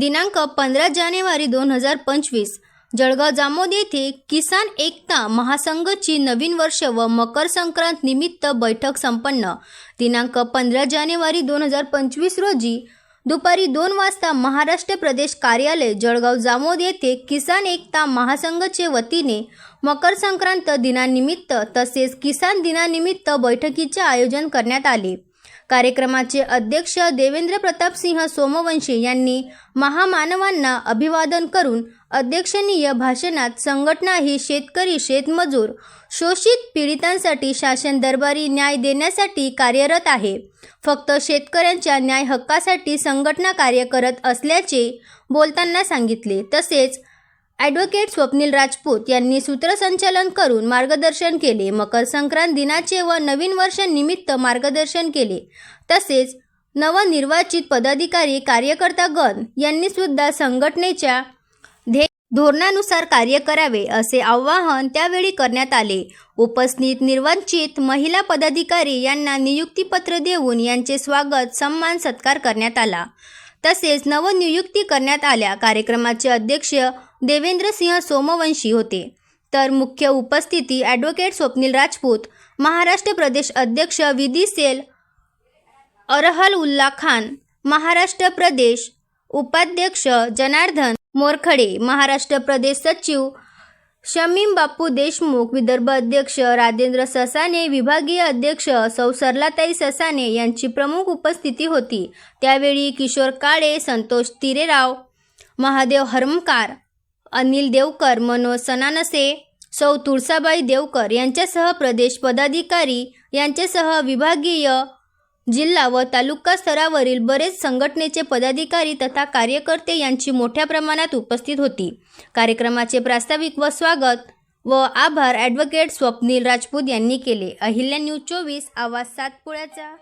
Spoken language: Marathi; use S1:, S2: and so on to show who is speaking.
S1: दिनांक पंधरा जानेवारी दोन हजार पंचवीस. जळगाव जामोद येथे किसान एकता महासंघची नवीन वर्ष व मकर संक्रांत निमित्त बैठक संपन्न. दिनांक पंधरा जानेवारी दोन हजार पंचवीस रोजी दुपारी दोन वाजता महाराष्ट्र प्रदेश कार्यालय जळगाव जामोद येथे किसान एकता महासंघचे वतीने मकर संक्रांत दिनानिमित्त तसेच किसान दिनानिमित्त बैठकीचे आयोजन करण्यात आले. कार्यक्रमाचे अध्यक्ष देवेंद्र प्रतापसिंह सोमवंशी यांनी महामानवांना अभिवादन करून अध्यक्षनीय भाषणात संघटना ही शेतकरी शेतमजूर शोषित पीडितांसाठी शासन दरबारी न्याय देण्यासाठी कार्यरत आहे. फक्त शेतकऱ्यांच्या न्याय हक्कासाठी संघटना कार्य करत असल्याचे बोलताना सांगितले. तसेच ॲडव्होकेट स्वप्नील राजपूत यांनी सूत्रसंचालन करून मार्गदर्शन केले. मकर संक्रांत दिनाचे व नवीन वर्ष निमित्त मार्गदर्शन केले. तसेच नवनिर्वाचित पदाधिकारी कार्यकर्तागण यांनी सुद्धा संघटनेच्या ध्ये धोरणानुसार कार्य करावे असे आवाहन त्यावेळी करण्यात आले. उपस्थित निर्वाचित महिला पदाधिकारी यांना नियुक्तीपत्र देऊन यांचे स्वागत सन्मान सत्कार करण्यात आला. तसेच नवनियुक्ती करण्यात आल्या. कार्यक्रमाचे अध्यक्ष देवेंद्रसिंह सोमवंशी होते. तर मुख्य उपस्थिती ॲडव्होकेट स्वप्नील राजपूत महाराष्ट्र प्रदेश अध्यक्ष विधी सेल अरहल उल्ला खान महाराष्ट्र प्रदेश उपाध्यक्ष जनार्दन मोरखडे महाराष्ट्र प्रदेश सचिव शमीम बापू देशमुख विदर्भ अध्यक्ष राजेंद्र ससाने विभागीय अध्यक्ष सौ सरलाताई ससाने यांची प्रमुख उपस्थिती होती. त्यावेळी किशोर काळे संतोष तिरेराव महादेव हरमकार अनिल देवकर मनोज सनानसे सौ तुळसाबाई देवकर यांच्यासह प्रदेश पदाधिकारी यांच्यासह विभागीय जिल्हा व तालुका स्तरावरील बरेच संघटनेचे पदाधिकारी तथा कार्यकर्ते यांची मोठ्या प्रमाणात उपस्थित होती. कार्यक्रमाचे प्रास्ताविक व स्वागत व आभार ॲडव्होकेट स्वप्नील राजपूत यांनी केले. अहिल्या न्यूज चोवीस आवाज सातपुळ्याचा